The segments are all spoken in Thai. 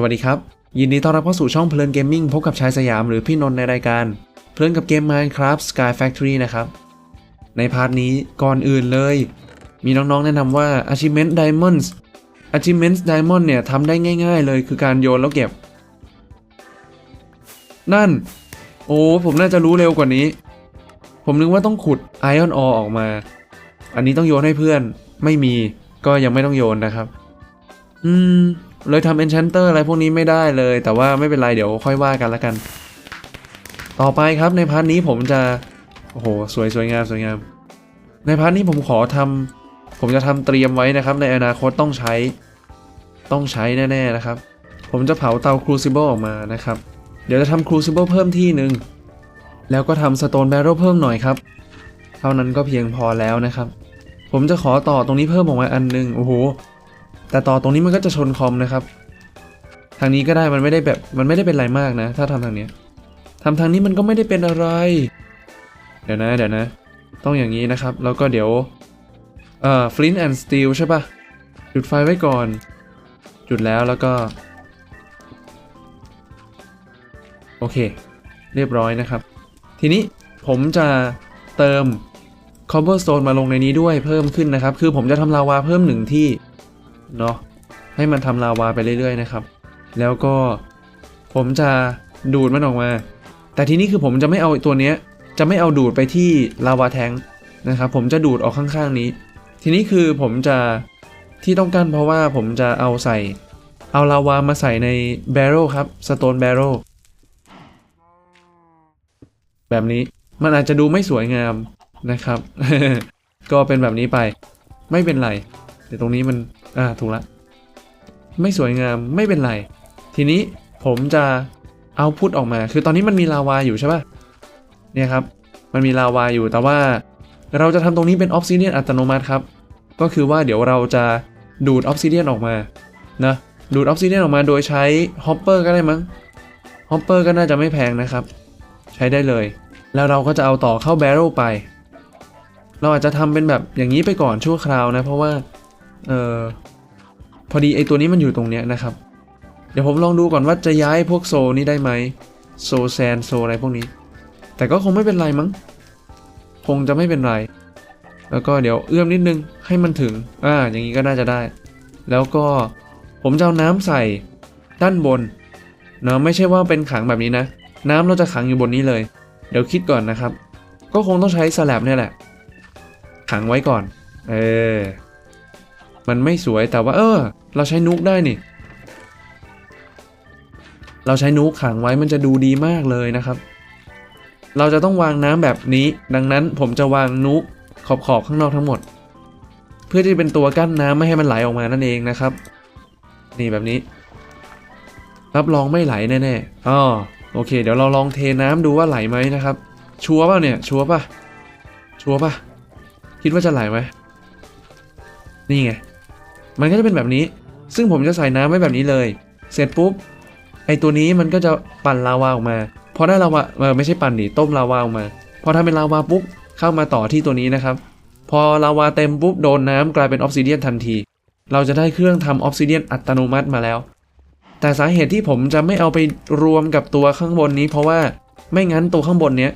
สวัสดีครับ ยินดีต้อนรับเข้าสู่ช่องเพลินเกมมิ่งพบกับชายสยามหรือพี่นนท์ในรายการ เพลินกับเกม Minecraft Sky Factory นะครับ ในพาร์ทนี้ก่อนอื่นเลย มีน้องๆแนะนำว่า Achievement Diamonds Achievement Diamond เนี่ยทำได้ง่ายๆเลยคือการโยนแล้วเก็บ นั่น โอ้ผมน่าจะรู้เร็วกว่านี้ ผมนึกว่าต้องขุด Iron Ore ออกมา อันนี้ต้องโยนให้เพื่อนไม่มีก็ยังไม่ต้องโยนนะครับ อืม เลยทำ Enchanter อะไรพวกนี้ไม่ได้เลย แต่ว่าไม่เป็นไรเดี๋ยวค่อยว่ากันละกัน ต่อไปครับในพาร์ทนี้ผมจะโอ้โหสวยสวยงามสวยงาม ในพาร์ทนี้ผมขอทำผมจะทำเตรียมไว้นะครับ ในอนาคตต้องใช้ต้องใช้แน่ๆนะครับ ผมจะเผาเตา Crucible ออกมานะครับ เดี๋ยวจะทำ Crucible เพิ่มที่หนึ่งแล้วก็ทำ Stone Barrel เพิ่มหน่อยครับ เท่านั้นก็เพียงพอแล้วนะครับ ผมจะขอต่อตรงนี้เพิ่มออกมาอันหนึงโอ้โห แต่ต่อตรงนี้มันก็จะชนคอมนะครับ ทางนี้ก็ได้มันไม่ได้แบบมันไม่ได้เป็นไรมากนะ ถ้าทำทางเนี้ยทำทางนี้มันก็ไม่ได้เป็นอะไร เดี๋ยวนะเดี๋ยวนะ ต้องอย่างนี้นะครับ แล้วก็เดี๋ยวเอ่อ flint and steel ใช่ปะจุดไฟไว้ก่อน จุดแล้วแล้วก็ โอเค เรียบร้อยนะครับ ทีนี้ผมจะเติม cobblestone มาลงในนี้ด้วยเพิ่มขึ้นนะครับ คือผมจะทำลาวาเพิ่มหนึ่งที่ เนาะให้มันทำลาวาไปเรื่อยๆนะครับ แล้วก็ผมจะดูดมันออกมา แต่ทีนี้คือผมจะไม่เอาตัวเนี้ยจะไม่เอาดูดไปที่ลาวาแทงค์นะครับผมจะดูดออกข้างๆนี้ ทีนี้คือผมจะที่ต้องการเพราะว่าผมจะเอาใส่ เอาลาวามาใส่ในแบ r ร l ครับสโตนแบ r ร l แบบนี้มันอาจจะดูไม่สวยงามนะครับ ก็เป็นแบบนี้ไป ไม่เป็นไรเดี๋ยวตรงนี้มัน อ่าถูกละ ไม่สวยงามไม่เป็นไร ทีนี้ผมจะเอาพุทออกมา คือตอนนี้มันมีลาวาอยู่ใช่ปะเนี่ยครับ มันมีลาวาอยู่แต่ว่าเราจะทำตรงนี้เป็นออฟซิเดียนอัตโนมัติครับ ก็คือว่าเดี๋ยวเราจะดูดออฟซิเดียนออกมานะดูดออฟซิเดียนออกมาโดยใช้ฮอปเปอร์ก็ได้มั้งฮอปเปอร์ก็น่าจะไม่แพงนะครับ ใช้ได้เลย แล้วเราก็จะเอาต่อเข้าแบ r ร l ไป เราอาจจะทำเป็นแบบอย่างนี้ไปก่อนชั่วคราวนะ เพราะว่าเออ พอดีไอตัวนี้มันอยู่ตรงเนี้ยนะครับ เดี๋ยวผมลองดูก่อนว่าจะย้ายพวกโซนี้ได้ไหมโซแซนโซอะไรพวกนี้ แต่ก็คงไม่เป็นไรมั้ง คงจะไม่เป็นไร แล้วก็เดี๋ยวเอื้อมนิดนึงให้มันถึง อ่า อย่างนี้ก็น่าจะได้ แล้วก็ผมจะเอาน้ำใส่ด้านบนเนาะไม่ใช่ว่าเป็นขังแบบนี้นะ น้ำเราจะขังอยู่บนนี้เลย เดี๋ยวคิดก่อนนะครับ ก็คงต้องใช้สแลบเนี่ยแหละ ขังไว้ก่อน เออ มันไม่สวยแต่ว่าเออ เราใช้นุกได้นี่ เราใช้นุกขังไว้มันจะดูดีมากเลยนะครับ เราจะต้องวางน้ำแบบนี้ ดังนั้นผมจะวางนุกขอบขอบๆข้างนอกทั้งหมด เพื่อที่เป็นตัวกั้นน้ำไม่ให้มันไหลออกมานั่นเองนะครับ นี่แบบนี้ รับรองไม่ไหลแน่ๆอ๋อโอเค เดี๋ยวเราลองเทน้ำดูว่าไหลไหมนะครับ ชัวร์ป่ะเนี่ยชัวร์ป่ะชัวร์ป่ะคิดว่าจะไหลไหมนี่ไง มันก็จะเป็นแบบนี้ ซึ่งผมจะใส่น้ำไว้แบบนี้เลย เสร็จปุ๊บไอตัวนี้มันก็จะปั่นลาวาออกมาพอได้ลาวาเออไม่ใช่ปั่นดิต้มลาวาออกมา พอทำเป็นลาวาปุ๊บเข้ามาต่อที่ตัวนี้นะครับ พอลาวาเต็มปุ๊บโดนน้ำกลายเป็นออฟซิเดียนทันที เราจะได้เครื่องทำออฟซิเดียนอัตโนมัติมาแล้ว แต่สาเหตุที่ผมจะไม่เอาไปรวมกับตัวข้างบนนี้ เพราะว่าไม่งั้นตัวข้างบนเนี้ย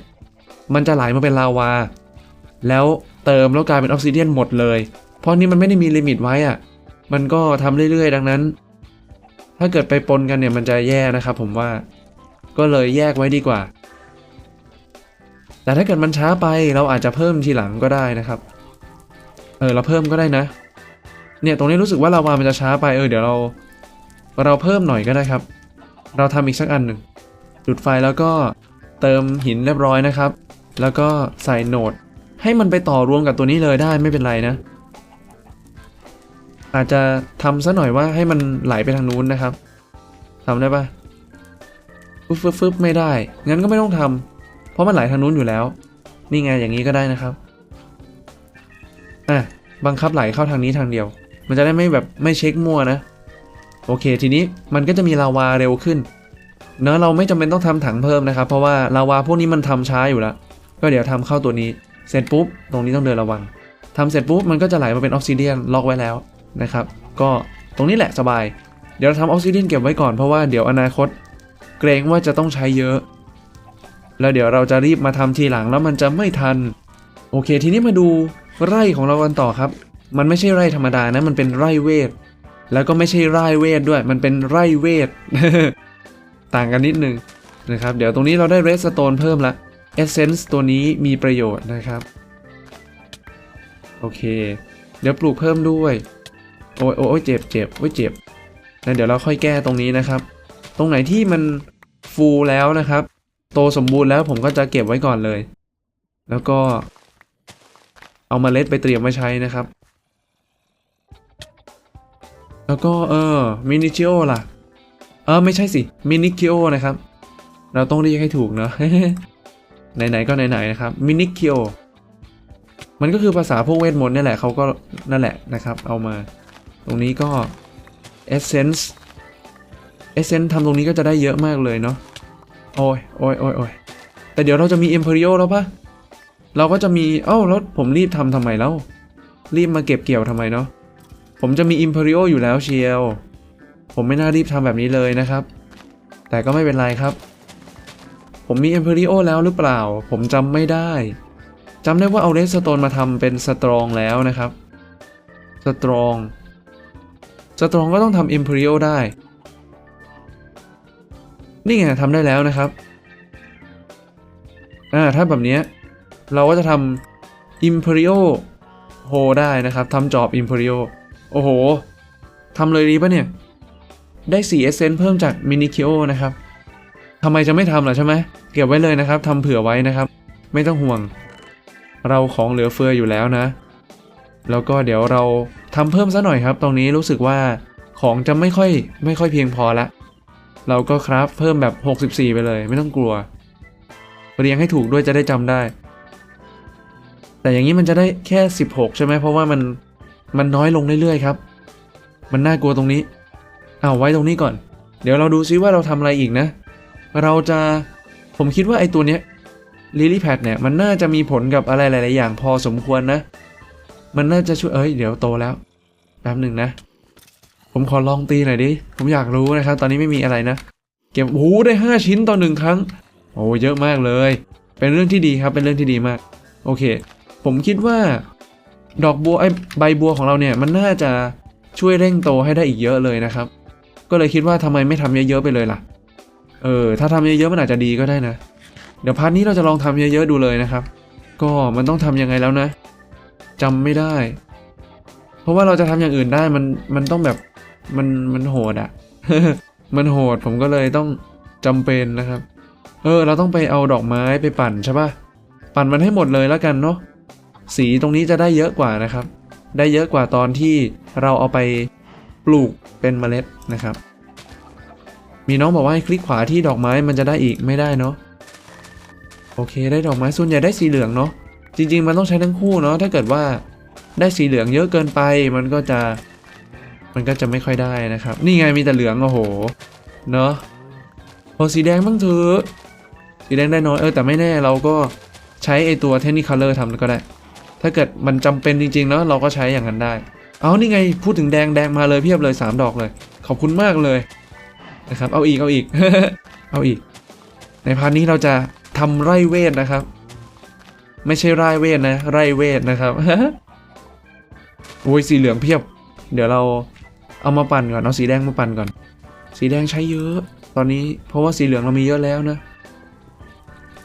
มันจะไหลมาเป็นลาวา แล้วเติมแล้วกลายเป็นออฟซิเดียนหมดเลย เพราะนี่มันไม่ได้มีลิมิตไว้อะ มันก็ทำเรื่อยๆ ดังนั้น ถ้าเกิดไปปนกันเนี่ยมันจะแย่นะครับผมว่าก็เลยแยกไว้ดีกว่า แต่ถ้าเกิดมันช้าไปเราอาจจะเพิ่มทีหลังก็ได้นะครับ เออเราเพิ่มก็ได้นะ เนี่ยตรงนี้รู้สึกว่าลาวามันจะช้าไปเออเดี๋ยวเรา เราเพิ่มหน่อยก็ได้ครับ เราทำอีกสักอันหนึ่งจุดไฟแล้วก็เติมหินเรียบร้อยนะครับ แล้วก็ใส่โหนดให้มันไปต่อรวมกับตัวนี้เลยได้ไม่เป็นไรนะ อาจจะทำซะหน่อยว่าให้มันไหลไปทางนู้นนะครับทำได้ปะฟึบฟึบฟึบไม่ได้ งั้นก็ไม่ต้องทำเพราะมันไหลทางนู้นอยู่แล้ว นี่ไงอย่างนี้ก็ได้นะครับอะบังคับไหลเข้าทางนี้ทางเดียว มันจะได้ไม่แบบไม่เช็คมั่วนะ โอเคทีนี้มันก็จะมีลาวาเร็วขึ้น เนอะเราไม่จำเป็นต้องทำถังเพิ่มนะครับ เพราะว่าลาวาพวกนี้มันทำช้าอยู่แล้วก็เดี๋ยวทำเข้าตัวนี้ เสร็จปุ๊บ ตรงนี้ต้องเดินระวังทำเสร็จปุ๊บมันก็จะไหลมาเป็นออฟซิเดียนล็อกไว้แล้ว นะครับ ก็ตรงนี้แหละสบาย เดี๋ยวเราทำออกซิเดียนเก็บไว้ก่อนเพราะว่าเดี๋ยวอนาคตเกรงว่าจะต้องใช้เยอะ แล้วเดี๋ยวเราจะรีบมาทำทีหลังแล้วมันจะไม่ทัน โอเค ทีนี้มาดูไร่ของเรากันต่อครับ มันไม่ใช่ไร่ธรรมดานะ มันเป็นไร่เวท แล้วก็ไม่ใช่ไร่เวทด้วย มันเป็นไร่เวท ต่างกันนิดนึงนะครับ เดี๋ยวตรงนี้เราได้เรสโตนเพิ่มละเอเซนส์ตัวนี้มีประโยชน์นะครับ โอเค เดี๋ยวปลูกเพิ่มด้วย อ้ยโอ้ยโอ้ยเจ็บเจ็บโอ้ยเจ็บแล้วเดี๋ยวเราค่อยแก้ตรงนี้นะครับ ตรงไหนที่มันฟูลแล้วนะครับ โตสมบูรณ์แล้วผมก็จะเก็บไว้ก่อนเลย แล้วก็ เอามาเล็ดไปเตรียมไว้ใช้นะครับ แล้วก็เออมินิคิโอล่ะ เออไม่ใช่สิมินิคิโอนะครับ เราต้องเรียกให้ถูกเนาะไหนๆก็ไหนๆนะครับมินิคิโอมันก็คือภาษาพวกเวทมนต์นี่แหละเขาก็นั่นแหละนะครับ เอามา ตรงนี้ก็ Essence Essence ทำตรงนี้ก็จะได้เยอะมากเลยเนาะโอ้ยโอ้ยโอ้ยโอ้ยแต่เดี๋ยวเราจะมี Imperial แล้วปะเราก็จะมีเอ้าแล้วผมรีบทำทำไมแล้ว รีบมาเก็บเกี่ยวทำไมเนาะผมจะมี Imperial อยู่แล้วเชียวผมไม่น่ารีบทำแบบนี้เลยนะครับ แต่ก็ไม่เป็นไรครับ ผมมี Imperial แล้วหรือเปล่า ผมจำไม่ได้จำได้ว่าเอาเรสโตนมาทำเป็นสตรองแล้วนะครับ สตรอง สตรองก็ต้องทำ Imperial ได้ นี่ไงทำได้แล้วนะครับ อ่าถ้าแบบนี้เราก็จะทำ Imperial h o ได้นะครับทำจอบ Imperial โอ้โหทำเลยดีปะเนี่ย ได้ 4 Essence เพิ่มจาก Mini k i o นะครับทำไมจะไม่ทำล่ะใช่ไหมเก็บไว้เลยนะครับทำเผื่อไว้นะครับ ไม่ต้องห่วง เราของเหลือเฟืออยู่แล้วนะ แล้วก็เดี๋ยวเรา ทำเพิ่มซะหน่อยครับ ตรงนี้รู้สึกว่าของจะไม่ค่อยไม่ค่อยเพียงพอละ เราก็ครับเพิ่มแบบ 64 ไปเลย ไม่ต้องกลัว เรียงให้ถูกด้วยจะได้จำได้ แต่อย่างนี้มันจะได้แค่ 16 ใช่ไหมเพราะว่ามันมันน้อยลงเรื่อยๆครับ มันน่ากลัวตรงนี้เอาไว้ตรงนี้ก่อน เดี๋ยวเราดูซิว่าเราทำอะไรอีกนะ เราจะผมคิดว่าไอ้ตัวเนี้ยลิลี่แพดเนี่ยมันน่าจะมีผลกับอะไรหลาย ๆ อย่างพอสมควรนะ มันน่าจะช่วยเอ้ยเดี๋ยวโตแล้วแป๊บหนึ่งนะ ผมขอลองตีหน่อยดิ ผมอยากรู้นะครับ ตอนนี้ไม่มีอะไรนะ เก็บโอ้โหได้ 5 ชิ้นต่อหนึ่งครั้ง โอ้เยอะมากเลย เป็นเรื่องที่ดีครับ เป็นเรื่องที่ดีมาก โอเค ผมคิดว่า ดอกบัวไอ้ใบบัวของเราเนี่ย มันน่าจะช่วยเร่งโตให้ได้อีกเยอะเลยนะครับ ก็เลยคิดว่าทำไมไม่ทำเยอะๆไปเลยล่ะ เออ ถ้าทำเยอะๆมันอาจจะดีก็ได้นะ เดี๋ยวพาร์ทนี้เราจะลองทำเยอะๆดูเลยนะครับ ก็มันต้องทำยังไงแล้วนะ จำไม่ได้ เพราะว่าเราจะทำอย่างอื่นได้มันมันต้องแบบมันมันโหดอะมันโหดผมก็เลยต้องจำเป็นนะครับ เออ เราต้องไปเอาดอกไม้ไปปั่นใช่ปะปั่นมันให้หมดเลยแล้วกันเนาะสีตรงนี้จะได้เยอะกว่านะครับ ได้เยอะกว่าตอนที่เราเอาไปปลูกเป็นเมล็ดนะครับ มีน้องบอกว่าให้คลิกขวาที่ดอกไม้มันจะได้อีกไม่ได้เนาะโอเค ได้ดอกไม้ส่วนใหญ่ได้สีเหลืองเนาะ จริง ๆ มันต้องใช้ทั้งคู่เนาะถ้าเกิดว่าได้สีเหลืองเยอะเกินไป มันก็จะมันก็จะไม่ค่อยได้นะครับ นี่ไงมีแต่เหลืองโอ้โหเนาะโอ้สีแดงบ้างเถอะสีแดงได้น้อยเออแต่ไม่แน่เราก็ใช้ไอตัวเทนนิค o ลเลอร์ทำก็ได้ ถ้าเกิดมันจำเป็นจริงๆเนาะเราก็ใช้อย่างนั้นได้ เอานี่ไงพูดถึงแดงแดงมาเลยเพียบเลย 3 ดอกเลย ขอบคุณมากเลยนะครับ เอาอีกเอาอีก เอาอีก ในพาร์ทนี้เราจะทำไร่เวทนะครับ ไม่ใช่ไร่เวทนะ ไร่เวทนะครับโอ้ยสีเหลืองเพียบ เดี๋ยวเราเอามาปั่นก่อน เอาสีแดงมาปั่นก่อน สีแดงใช้เยอะ ตอนนี้เพราะว่าสีเหลืองเรามีเยอะแล้วนะ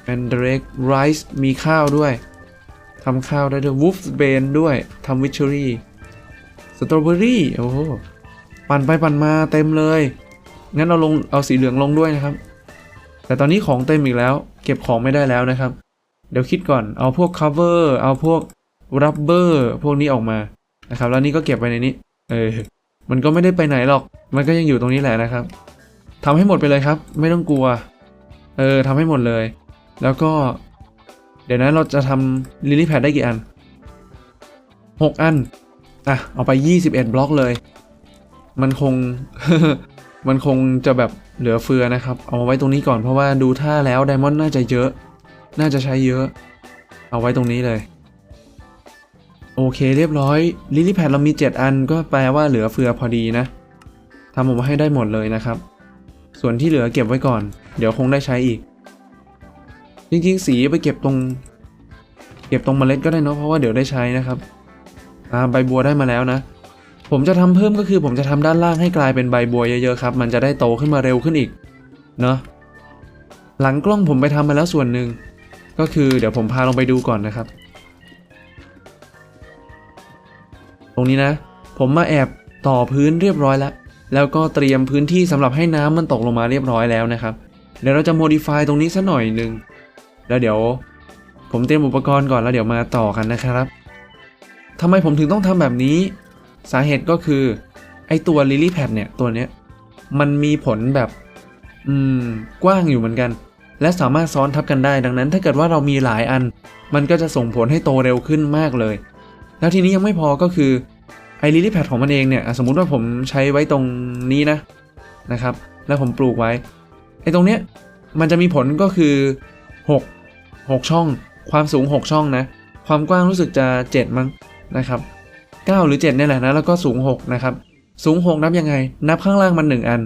แอนเดรกไรซ์มีข้าวด้วยทำข้าวได้ด้วยวูฟเบนด้วยทำวิชเชอรี่สตรอเบอรี่โอ้โหปั่นไปปั่นมาเต็มเลย งั้นเราลงเอาสีเหลืองลงด้วยนะครับ แต่ตอนนี้ของเต็มอีกแล้ว เก็บของไม่ได้แล้วนะครับ เดี๋ยวคิดก่อนเอาพวก cover เอาพวก rubber พวกนี้ออกมานะครับแล้วนี่ก็เก็บไว้ในนี้เออมันก็ไม่ได้ไปไหนหรอก มันก็ยังอยู่ตรงนี้แหละนะครับทำให้หมดไปเลยครับ ไม่ต้องกลัว เออทำให้หมดเลย แล้วก็ เดี๋ยวนั้นเราจะทำลิลี่แพดได้กี่อัน 6 อัน อะ เอาไป 21 บล็อกเลย มันคง มันคงจะแบบเหลือเฟือนะครับ เอามาไว้ตรงนี้ก่อนเพราะว่าดูท่าแล้วไดมอนด์น่าจะเยอะ น่าจะใช้เยอะ เอาไว้ตรงนี้เลย โอเคเรียบร้อยลิลี่แพดเรามี 7 อันก็แปลว่าเหลือเฟือพอดีนะทำออกมาให้ได้หมดเลยนะครับ ส่วนที่เหลือเก็บไว้ก่อน เดี๋ยวคงได้ใช้อีก จริงๆ สีไปเก็บตรง เก็บตรงเมล็ดก็ได้เนาะเพราะว่าเดี๋ยวได้ใช้นะครับอ่าใบบัวได้มาแล้วนะผมจะทำเพิ่มก็คือผมจะทำด้านล่างให้กลายเป็นใบบัวเยอะๆครับ มันจะได้โตขึ้นมาเร็วขึ้นอีก เนาะหลังกล้องผมไปทำมาแล้วส่วนหนึ่ง ก็คือเดี๋ยวผมพาลงไปดูก่อนนะครับ ตรงนี้นะ ผมมาแอบต่อพื้นเรียบร้อยแล้ว แล้วก็เตรียมพื้นที่สำหรับให้น้ำมันตกลงมาเรียบร้อยแล้วนะครับ เดี๋ยวเราจะ modify ตรงนี้สักหน่อยหนึ่งแล้วเดี๋ยว ผมเตรียมอุปกรณ์ก่อนแล้วเดี๋ยวมาต่อกันนะครับทำไมผมถึงต้องทำแบบนี้ สาเหตุก็คือไอตัว lily pad เนี่ยตัวเนี้ยมันมีผลแบบ อืม กว้างอยู่เหมือนกัน และสามารถซ้อนทับกันได้ดังนั้น ถ้าเกิดว่าเรามีหลายอัน มันก็จะส่งผลให้โตเร็วขึ้นมากเลย แล้วทีนี้ยังไม่พอก็คือไอ lily pad ของมันเองเนี่ยสมมุติว่าผมใช้ไว้ตรงนี้นะนะครับ แล้วผมปลูกไว้ไอตรงเนี้ยมันจะมีผลก็คือ 6 6 ช่อง ความสูง 6 ช่องนะ ความกว้างรู้สึกจะ 7 มั้งนะครับ9หรือ7เนี่ยแหละนะแล้วก็สูง 6 นะครับ สูง 6 นับยังไง นับข้างล่างมัน 1 อัน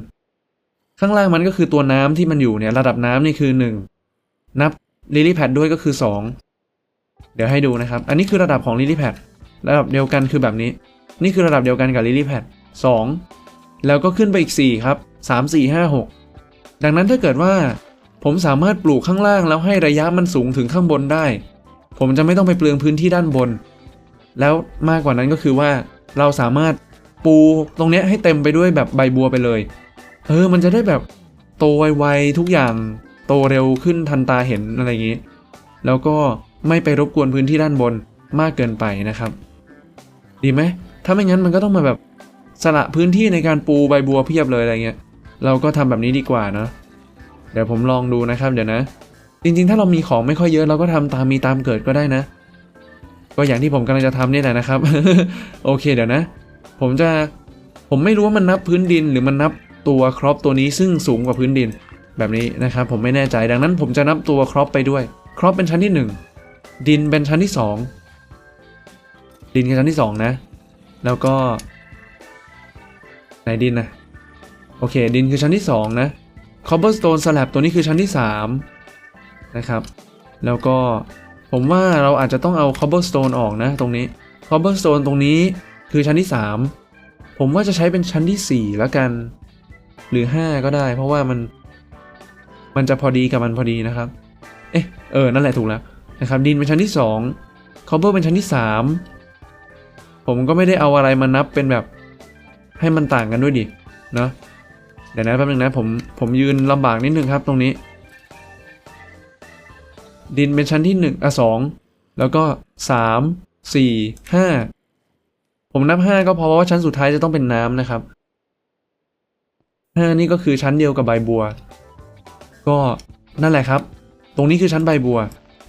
ข้างล่างมันก็คือตัวน้ำที่มันอยู่เนี่ยระดับน้ำนี่คือ 1 นับลิลี่แพดด้วยก็คือ 2 เดี๋ยวให้ดูนะครับ อันนี้คือระดับของลิลี่แพดระดับเดียวกันคือแบบนี้ นี่คือระดับเดียวกันกับลิลี่แพด2แล้วก็ขึ้นไปอีก 4 ครับ 3 4 5 6 ดังนั้นถ้าเกิดว่าผมสามารถปลูกข้างล่างแล้วให้ระยะมันสูงถึงข้างบนได้ ผมจะไม่ต้องไปเปลืองพื้นที่ด้านบน แล้วมากกว่านั้นก็คือว่าเราสามารถปูตรงเนี้ยให้เต็มไปด้วยแบบใบบัวไปเลย เออ มันจะได้แบบโตไวๆทุกอย่างโตเร็วขึ้นทันตาเห็นอะไรอย่างนี้ แล้วก็ไม่ไปรบกวนพื้นที่ด้านบนมากเกินไปนะครับ ดีไหม ถ้าไม่งั้นมันก็ต้องมาแบบสละพื้นที่ในการปูใบบัวเพียบเลยอะไรเงี้ย เราก็ทำแบบนี้ดีกว่าเนาะเดี๋ยวผมลองดูนะครับเดี๋ยวนะ จริงๆ ถ้าเรามีของไม่ค่อยเยอะเราก็ทำตามมีตามเกิดก็ได้นะ ก็อย่างที่ผมกำลังจะทำนี่แหละนะครับ โอเคเดี๋ยวนะ ผมจะผมไม่รู้ว่ามันนับพื้นดินหรือมันนับ ตัวครอปตัวนี้ซึ่งสูงกว่าพื้นดิน แบบนี้นะครับผมไม่แน่ใจดังนั้นผมจะนับตัวครอปไปด้วย ครอปเป็นชั้นที่ 1 ดินเป็นชั้นที่ 2 ดินคือชั้นที่ 2 นะ แล้วก็ไหนดินนะโอเค ดินคือชั้นที่ 2 นะ cobblestone slab ตัวนี้คือชั้นที่ 3 นะครับ แล้วก็ผมว่าเราอาจจะต้องเอา cobblestone ออกนะตรงนี้ cobblestone ตรงนี้คือชั้นที่ 3 ผมว่าจะใช้เป็นชั้นที่ 4 แล้วกัน หรือ 5 ก็ได้ เพราะว่ามัน มันจะพอดีกับมันพอดีนะครับ เอ๊ะเออนั่นแหละถูกแล้วนะครับ ดินเป็นชั้นที่2 cobble เป็นชั้นที่ 3 ผมก็ไม่ได้เอาอะไรมานับเป็นแบบให้มันต่างกันด้วยดิเนาะเดี๋ยวนะแป๊บนึงนะผมผมยืนลำบากนิดนึงครับตรงนี้ ดินเป็นชั้นที่หนึ่งอะสองแล้วก็สามสี่ห้าผมนับห้าก็เพราะว่าชั้นสุดท้ายจะต้องเป็นน้ำนะครับ นี่ก็คือชั้นเดียวกับใบบัว ก็นั่นแหละครับ ตรงนี้คือชั้นใบบัว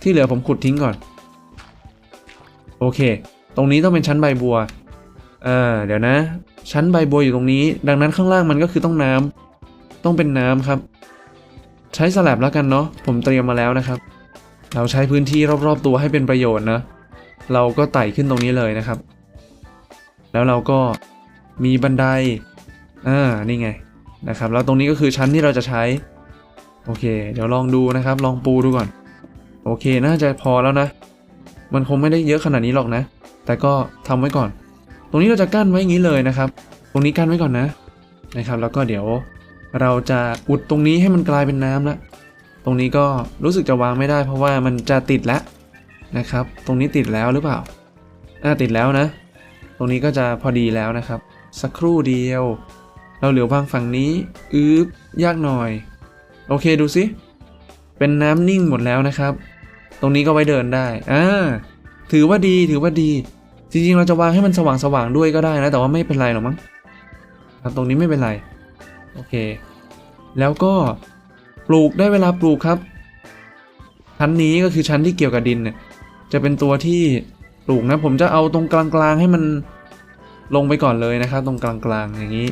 ที่เหลือผมขุดทิ้งก่อน โอเค ตรงนี้ต้องเป็นชั้นใบบัวอ่าเดี๋ยวนะ ชั้นใบบัวอยู่ตรงนี้ ดังนั้นข้างล่างมันก็คือต้องน้ำต้องเป็นน้ำครับ ใช้สลับแล้วกันเนาะผมเตรียมมาแล้วนะครับ เราใช้พื้นที่รอบๆตัวให้เป็นประโยชน์นะ เราก็ไต่ขึ้นตรงนี้เลยนะครับ แล้วเราก็มีบันไดอ่านี่ไง นะครับ แล้วตรงนี้ก็คือชั้นที่เราจะใช้ โอเค เดี๋ยวลองดูนะครับ ลองปูดูก่อน โอเค น่าจะพอแล้วนะ มันคงไม่ได้เยอะขนาดนี้หรอกนะ แต่ก็ทำไว้ก่อน ตรงนี้เราจะกั้นไว้อย่างนี้เลยนะครับ ตรงนี้กั้นไว้ก่อนนะ นะครับ แล้วก็เดี๋ยวเราจะอุดตรงนี้ให้มันกลายเป็นน้ำล้วตรงนี้ก็รู้สึกจะวางไม่ได้ เพราะว่ามันจะติดแล้วนะครับ ตรงนี้ติดแล้วหรือเปล่า อ่าติดแล้วนะ ตรงนี้ก็จะพอดีแล้วนะครับ สักครู่เดียว เราเหลือวางฝั่งนี้อึ๊บยากหน่อย โอเคดูสิ เป็นน้ำนิ่งหมดแล้วนะครับ ตรงนี้ก็ไว้เดินได้ อ่า ถือว่าดีถือว่าดี จริงๆ เราจะวางให้มันสว่างๆด้วยก็ได้นะ แต่ว่าไม่เป็นไรหรอกมั้งครับตรงนี้ไม่เป็นไร โอเค แล้วก็ปลูกได้เวลาปลูกครับ ชั้นนี้ก็คือชั้นที่เกี่ยวกับดินเนี่ย จะเป็นตัวที่ปลูกนะ ผมจะเอาตรงกลางๆให้มันลงไปก่อนเลยนะครับ ตรงกลางๆอย่างนี้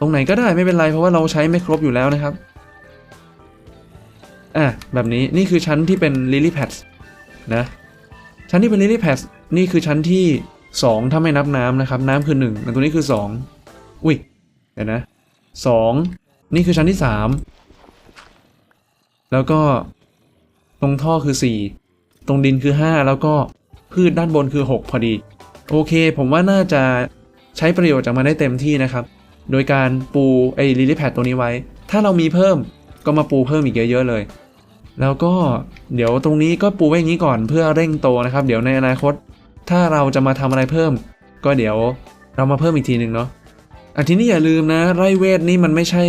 ตรงไหนก็ได้ไม่เป็นไรเพราะว่าเราใช้ไม่ครบอยู่แล้วนะครับ อะแบบนี้นี่คือชั้นที่เป็น lily pads นะ ชั้นที่เป็น lily pads นี่คือชั้นที่ 2 ถ้าไม่นับน้ำนะครับ น้ำคือ1แต่ตัวนี้คือ 2 อุ้ยเดี๋ยวนะสองนี่คือชั้นที่สามแล้วก็ตรงท่อคือสี่ตรงดินคือห้าแล้วก็พืชด้านบนคือหกพอดี โอเค ผมว่าน่าจะใช้ประโยชน์จากมันได้เต็มที่นะครับ โดยการปูไอ้ลิลิแพดตัวนี้ไว้ ถ้าเรามีเพิ่มก็มาปูเพิ่มอีกเยอะๆเลย แล้วก็เดี๋ยวตรงนี้ก็ปูไว้อย่างนี้ก่อนเพื่อเร่งโตนะครับ เดี๋ยวในอนาคต ถ้าเราจะมาทำอะไรเพิ่ม ก็เดี๋ยวเรามาเพิ่มอีกทีหนึ่งเนาะอันทีนี้อย่าลืมนะ ไร่เวทนี่มันไม่ใช่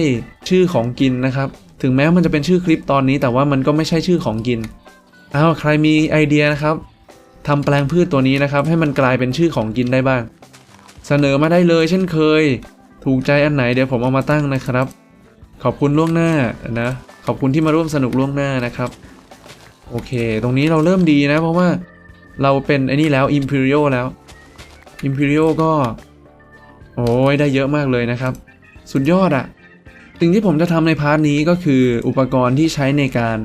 ชื่อของกินนะครับ ถึงแม้มันจะเป็นชื่อคลิปตอนนี้แต่ว่ามันก็ไม่ใช่ชื่อของกินอ้าวใครมีไอเดียนะครับทำแปลงพืชตัวนี้นะครับ ให้มันกลายเป็นชื่อของกินได้บ้าง เสนอมาได้เลยเช่นเคย ถูกใจอันไหนเดี๋ยวผมเอามาตั้งนะครับ ขอบคุณล่วงหน้านะ ขอบคุณที่มาร่วมสนุกล่วงหน้านะครับ โอเค ตรงนี้เราเริ่มดีนะ เพราะว่าเราเป็นไอ้นี่แล้ว Imperial แล้ว Imperial ก็ โอ้ยได้เยอะมากเลยนะครับ สุดยอดอะสิ่งที่ผมจะทำในพาร์ทนี้ก็คืออุปกรณ์ที่ใช้ในการ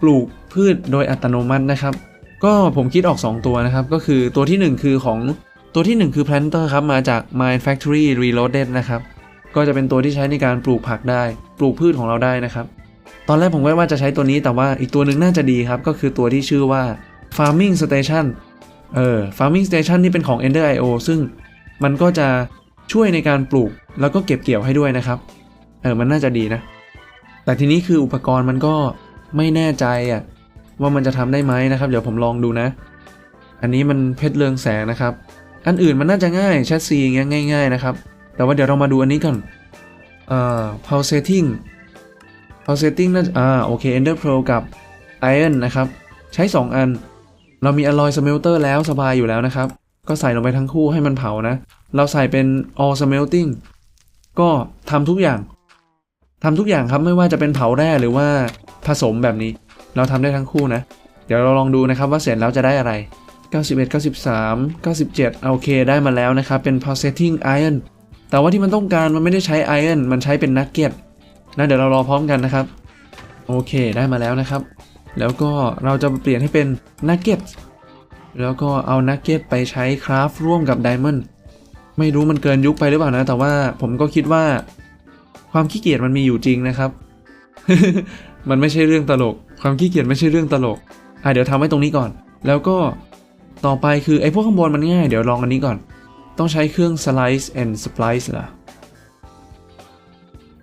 ปลูกพืชโดยอัตโนมัตินะครับ ก็ผมคิดออก 2 ตัวนะครับ ก็คือตัวทีหนึ่1 คือของ ตัวที่ 1 คือ planter ครับ มาจาก Mind Factory Reloaded นะครับ ก็จะเป็นตัวที่ใช้ในการปลูกผักได้ ปลูกพืชของเราได้นะครับ ตอนแรกผมก็ว่าจะใช้ตัวนี้แต่ว่าอีกตัวหนึ่งน่าจะดีครับ ก็คือตัวที่ชื่อว่า Farming Station เออ Farming Station นี่เป็นของ Ender IO ซึ่งมันก็จะช่วยในการปลูกแล้วก็เก็บเกี่ยวให้ด้วยนะครับ เออ มันน่าจะดีนะ แต่ทีนี้คืออุปกรณ์มันก็ไม่แน่ใจอะว่ามันจะทำได้ไหมนะครับ เดี๋ยวผมลองดูนะ อันนี้มันเพชรเรืองแสงนะครับ อันอื่นมันน่าจะง่ายแชทซีอย่างเงี้ยง่าย ๆ นะครับ แต่ว่าเดี๋ยวเรามาดูอันนี้ก่อนเอ่อ power setting power setting น่าอ่าโอเค ender pro กับ iron นะครับ ใช้ 2 อัน เรามี alloy smelter แล้วสบายอยู่แล้วนะครับ ก็ใส่ลงไปทั้งคู่ให้มันเผานะ เราใส่เป็น all smelting ก็ทำทุกอย่างทำทุกอย่างครับไม่ว่าจะเป็นเผาแร่หรือว่าผสมแบบนี้ เราทำได้ทั้งคู่นะ เดี๋ยวเราลองดูนะครับว่าเสร็จแล้วจะได้อะไร 91 93 97โอเคได้มาแล้วนะครับ เป็น pulsating iron แต่ว่าที่มันต้องการมันไม่ได้ใช้ iron มันใช้เป็นนักเก็ตนะเดี๋ยวเรารอพร้อมกันนะครับ โอเคได้มาแล้วนะครับ แล้วก็เราจะเปลี่ยนให้เป็นนักเก็ตแล้วก็เอานักเก็ตไปใช้คราฟร่วมกับไดมอนด์ไม่รู้มันเกินยุคไปหรือเปล่านะ แต่ว่าผมก็คิดว่า ความขี้เกียจมันมีอยู่จริงนะครับ มันไม่ใช่เรื่องตลก ความขี้เกียจไม่ใช่เรื่องตลกอะเดี๋ยวทำให้ตรงนี้ก่อน แล้วก็ ต่อไปคือไอ้พวกข้างบนมันง่าย เดี๋ยวลองอันนี้ก่อน ต้องใช้เครื่อง slice and splice ล่ะ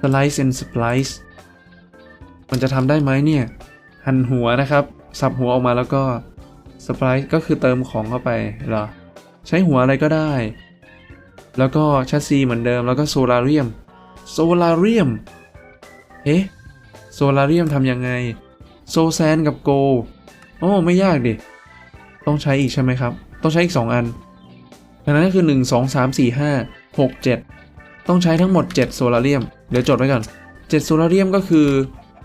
slice and splice มันจะทำได้ไหมเนี่ย หั่นหัวนะครับ สับหัวออกมาแล้วก็ splice ก็คือเติมของเข้าไปเหรอ ใช้หัวอะไรก็ได้ แล้วก็ชัสซีเหมือนเดิมแล้วก็โซลาเรียมโซลาเรียมเอ๊ะโซลาเรียมทำยังไง โซแซนกับโก โอ้ ไม่ยากดิ ต้องใช้อีกใช่ไหมครับ ต้องใช้อีก 2 อัน ดังนั้นก็คือ 1 2 3 4 5 6 7 ต้องใช้ทั้งหมด 7 โซลาเรียม เดี๋ยวจดไว้ก่อน7โซลาเรียมก็คือ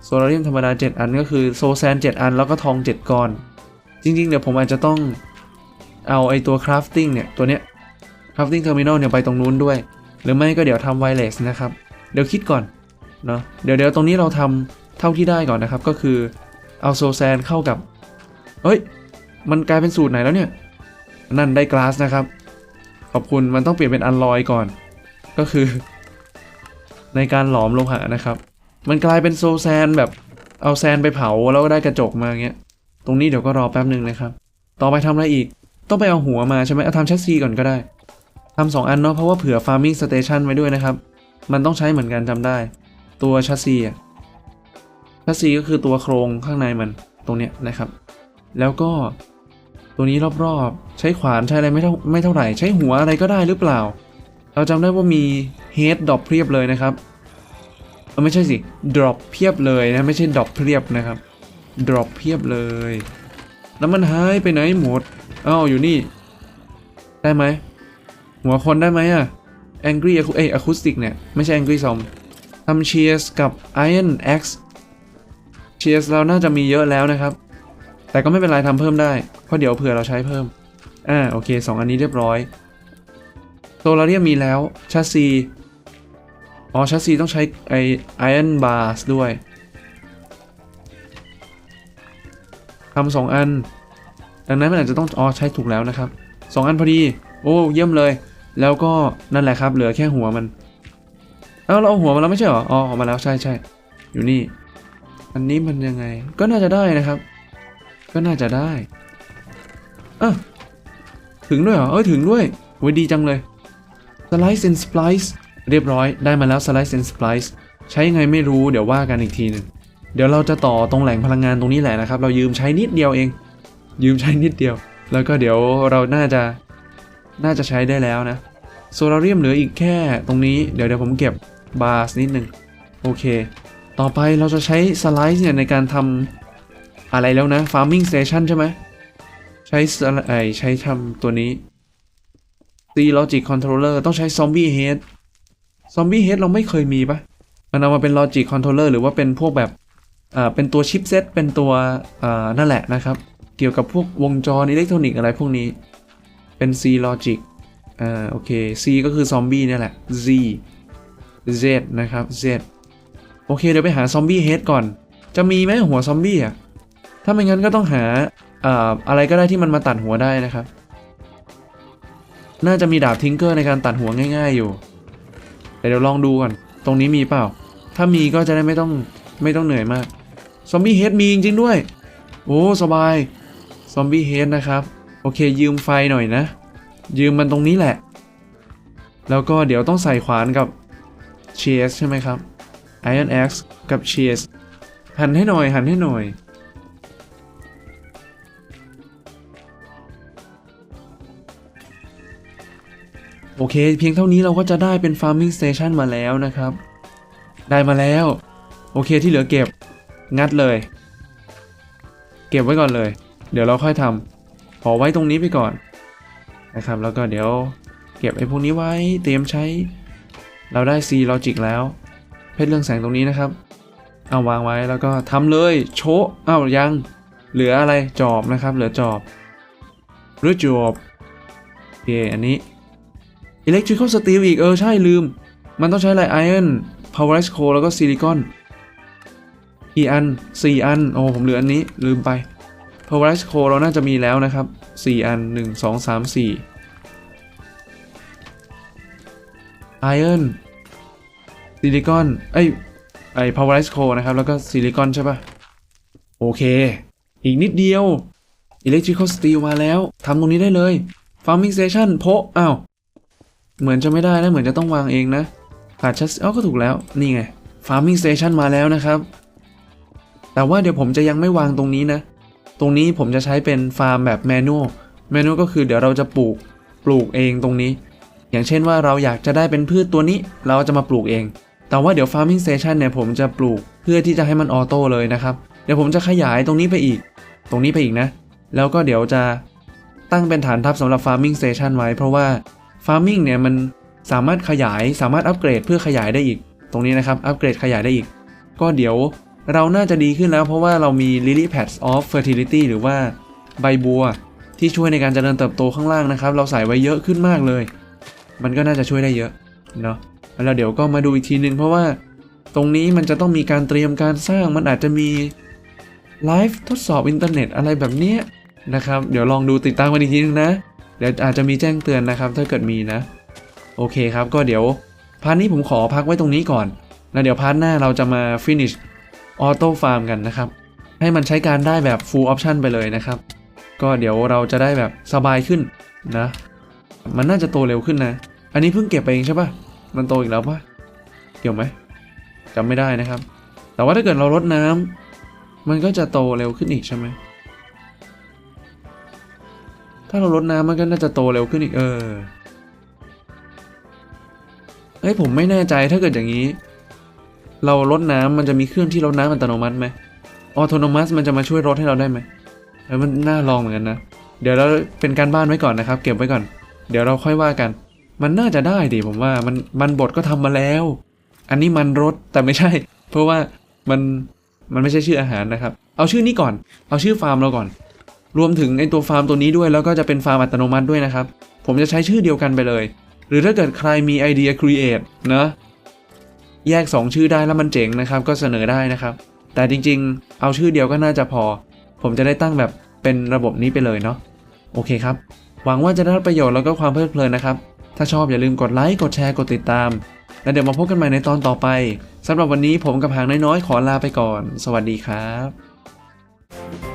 โซลาเรียมธรรมดา 7 อันก็คือโซแซน 7 อัน แล้วก็ทอง 7ก้อน จริง ๆ เดี๋ยวผมอาจจะต้องเอาไอตัว crafting เนี่ย ตัวเนี้ย crafting terminal เนี่ยไปตรงนู้นด้วย หรือไม่ก็เดี๋ยวทำ wireless นะครับ เดี๋ยวคิดก่อนเนาะเดี๋ยวเดี๋ยวตรงนี้เราทำเท่าที่ได้ก่อนนะครับ ก็คือเอาโซแซนเข้ากับ เฮ้ย มันกลายเป็นสูตรไหนแล้วเนี่ย นั่นได้กลาสนะครับ ขอบคุณมันต้องเปลี่ยนเป็นอันลอยก่อน ก็คือ ในการหลอมโลหะนะครับ มันกลายเป็นโซแซนแบบเอาแซนไปเผาแล้วก็ได้กระจกมาเงี้ย ตรงนี้เดี๋ยวก็รอแป๊บหนึ่งนะครับ ต่อไปทำอะไรอีก ต้องไปเอาหัวมาใช่ไหมเอาทำแชสซีก่อนก็ได้ทำสองอันเนาะเพราะว่าเผื่อ farming station ไว้ด้วยนะครับ มันต้องใช้เหมือนกันจำได้ ตัวแชสซีอะแชสซีก็คือตัวโครงข้างในมันตรงเนี้ยนะครับ แล้วก็ ตัวนี้รอบๆ ใช้ขวานใช้อะไรไม่เท่าไม่เท่าไหร่ ใช้หัวอะไรก็ได้หรือเปล่า เราจำได้ว่ามี head drop เพียบเลยนะครับเออไม่ใช่สิ drop เพียบเลยนะไม่ใช่ drop เพียบนะครับ drop เพียบเลย แล้วมันหายไปไหนหมดอ้าวอยู่นี่ ได้ไหมหัวคนได้ไหมอะ angry เอ้ย acoustic เนี่ย ไม่ใช่ angry zom ทำ cheers กับ iron axe cheers เราน่าจะมีเยอะแล้วนะครับ แต่ก็ไม่เป็นไรทำเพิ่มได้ เพราะเดี๋ยวเผื่อเราใช้เพิ่ม อ่าโอเคสองอันนี้เรียบร้อยโซลาเรียมมีแล้วชัสซีอ๋อชัสซีต้องใช้ไอไอออนบาร์สด้วยทำสองอัน ดังนั้นมันอาจจะต้องอ๋อใช้ถูกแล้วนะครับสองอันพอดี โอ้เยี่ยมเลย แล้วก็นั่นแหละครับ เหลือแค่หัวมันเอ้าเราเอาหัวมาแล้วไม่ใช่เหรออ๋อออกมาแล้วใช่ใช่อยู่นี่ อันนี้มันยังไงก็น่าจะได้นะครับ ก็น่าจะได้อะถึงด้วยเหรอ เอ้ย ถึงด้วยโว้ยดีจังเลย Slice and Splice เรียบร้อยได้มาแล้ว Slice and Splice ใช้ยังไงไม่รู้เดี๋ยวว่ากันอีกทีหนึ่งเดี๋ยวเราจะต่อตรงแหล่งพลังงานตรงนี้แหละนะครับ เรายืมใช้นิดเดียวเอง ยืมใช้นิดเดียว แล้วก็เดี๋ยวเราน่าจะน่าจะใช้ได้แล้วนะโซลาเรียมเหลืออีกแค่ตรงนี้เดี๋ยวเดี๋ยวผมเก็บบาสนิดหนึ่งโอเค ต่อไปเราจะใช้สไลด์เนี่ยในการทำ อะไรแล้วนะ farming station ใช่ไหมใช้สไลด์ใช้ทำตัวนี้ C logic controller ต้องใช้ zombie head zombie head เราไม่เคยมีปะมันเอามาเป็น logic controller หรือว่าเป็นพวกแบบอ่าเป็นตัวชิปเซตเป็นตัวอ่านั่นแหละนะครับ เกี่ยวกับพวกวงจรอิเล็กทรอนิกส์อะไรพวกนี้เป็น C logic อ่าโอเค C ก็คือซอมบี้นี่แหละ Z Z นะครับ Z โอเค เดี๋ยวไปหาซอมบี้เฮดก่อน จะมีไหมหัวซอมบี้อะ ถ้าไม่งั้นก็ต้องหาอะไรก็ได้ที่มันมาตัดหัวได้นะครับ น่าจะมีดาบทิงเกอร์ในการตัดหัวง่าย ๆอยู่ แต่เดี๋ยวลองดูก่อน ตรงนี้มีเปล่า ถ้ามีก็จะได้ไม่ต้องไม่ต้องเหนื่อยมาก ซอมบี้เฮดมีจริงๆด้วย โอ้สบาย ซอมบี้เฮดนะครับ โอเคยืมไฟหน่อยนะ ยืมมันตรงนี้แหละ แล้วก็เดี๋ยวต้องใส่ขวานกับเชสใช่ไหมครับ Iron Axe กับเชสหันให้หน่อยหันให้หน่อย โอเค เพียงเท่านี้เราก็จะได้เป็น Farming Station มาแล้วนะครับ ได้มาแล้ว โอเคที่เหลือเก็บงัดเลย เก็บไว้ก่อนเลย เดี๋ยวเราค่อยทำขอไว้ตรงนี้ไปก่อนนะครับ แล้วก็เดี๋ยวเก็บไอ้พวกนี้ไว้เตรียมใช้ เราได้ C logic แล้ว เพชรเรื่องแสงตรงนี้นะครับ เอาวางไว้แล้วก็ทำเลยโชะอ้าวยัง เหลืออะไรจอบนะครับ เหลือจอบหรือจอบโอเคอันนี้ electrical steel อีก เออ ใช่ลืม มันต้องใช้อะไร iron powerized coal แล้วก็ silicon กี่อัน 4 อัน โอ้ ผมเหลืออันนี้ลืมไป powerized coal เราน่าจะมีแล้วนะครับ 4 อัน 1 2 3 4 iron silicon เอ้ยไอ้ powerized coal นะครับ แล้วก็ silicon ใช่ปะโอเค อีกนิดเดียว electrical steel มาแล้วทำตรงนี้ได้เลย farming station โพะอ้าว เหมือนจะไม่ได้นะ เหมือนจะต้องวางเองนะขาดชัสเอ้าก็ถูกแล้ว นี่ไง farming station มาแล้วนะครับ แต่ว่าเดี๋ยวผมจะยังไม่วางตรงนี้นะ ตรงนี้ผมจะใช้เป็นฟาร์มแบบแมนนวลแมนนวลก็คือเดี๋ยวเราจะปลูกปลูกเองตรงนี้ อย่างเช่นว่าเราอยากจะได้เป็นพืชตัวนี้ เราจะมาปลูกเอง แต่ว่าเดี๋ยว farming station เนี่ยผมจะปลูกเพื่อที่จะให้มันออโต้เลยนะครับ เดี๋ยวผมจะขยายตรงนี้ไปอีก ตรงนี้ไปอีกนะ แล้วก็เดี๋ยวจะตั้งเป็นฐานทัพสำหรับ farming station ไว้เพราะว่า farming เนี่ยมันสามารถขยายสามารถอัปเกรดเพื่อขยายได้อีก ตรงนี้นะครับอัปเกรดขยายได้อีก ก็เดี๋ยวเราน่าจะดีขึ้นแล้วเพราะว่าเรามี lily pads of fertility หรือว่าใบบัว ที่ช่วยในการเจริญเติบโตข้างล่างนะครับ เราใส่ไว้เยอะขึ้นมากเลย มันก็น่าจะช่วยได้เยอะเนาะแล้วเดี๋ยวก็มาดูอีกทีนึงเพราะว่าตรงนี้มันจะต้องมีการเตรียมการสร้างมันอาจจะมีไลฟ์ทดสอบอินเทอร์เน็ตอะไรแบบนี้นะครับ เดี๋ยวลองดูติดตามกันอีกทีนึงนะ เดี๋ยวอาจจะมีแจ้งเตือนนะครับ ถ้าเกิดมีนะ โอเคครับ ก็เดี๋ยวพาร์ทนี้ผมขอพักไว้ตรงนี้ก่อน แล้วเดี๋ยวพาร์ทหน้าเราจะมา finish auto farm กันนะครับ ให้มันใช้การได้แบบ full option ไปเลยนะครับ ก็เดี๋ยวเราจะได้แบบสบายขึ้นนะ มันน่าจะโตเร็วขึ้นนะ อันนี้เพิ่งเก็บไปเองใช่ปะมันโตอีกแล้วปะเกี่ยวไหมจำไม่ได้นะครับ แต่ว่าถ้าเกิดเราลดน้ำมันก็จะโตเร็วขึ้นอีกใช่ไหมาเราลดน้ำมันก็น่าจะโตเร็วขึ้นอีกเออเอ้ยผมไม่แน่ใจถ้าเกิดอย่างนี้ เราลดน้ำมันจะมีเครื่องที่ลดน้ำอัตโนมัติไหมออโตโนมัสมันจะมาช่วยลดให้เราได้ไหมเออมันน่าลองเหมือนกันนะ เดี๋ยวเราเป็นการบ้านไว้ก่อนนะครับ เก็บไว้ก่อน เดี๋ยวเราค่อยว่ากัน มันน่าจะได้ดิผมว่ามันมันบดก็ทำมาแล้ว อันนี้มันรสแต่ไม่ใช่ เพราะว่ามันมันไม่ใช่ชื่ออาหารนะครับ เอาชื่อนี้ก่อน เอาชื่อฟาร์มเราก่อน รวมถึงไอตัวฟาร์มตัวนี้ด้วยแล้วก็จะเป็นฟาร์มอัตโนมัติด้วยนะครับ ผมจะใช้ชื่อเดียวกันไปเลย หรือถ้าเกิดใครมีไอเดีย create นะแยก 2 ชื่อได้แล้วมันเจ๋งนะครับ ก็เสนอได้นะครับ แต่จริงๆ เอาชื่อเดียวก็น่าจะพอ ผมจะได้ตั้งแบบเป็นระบบนี้ไปเลยเนาะโอเคครับ หวังว่าจะได้ประโยชน์แล้วก็ความเพลิดเพลินนะครับ ถ้าชอบอย่าลืมกดไลค์กดแชร์กดติดตาม แล้วเดี๋ยวมาพบกันใหม่ในตอนต่อไปสำหรับวันนี้ผมกับหางน้อยๆขอลาไปก่อน สวัสดีครับ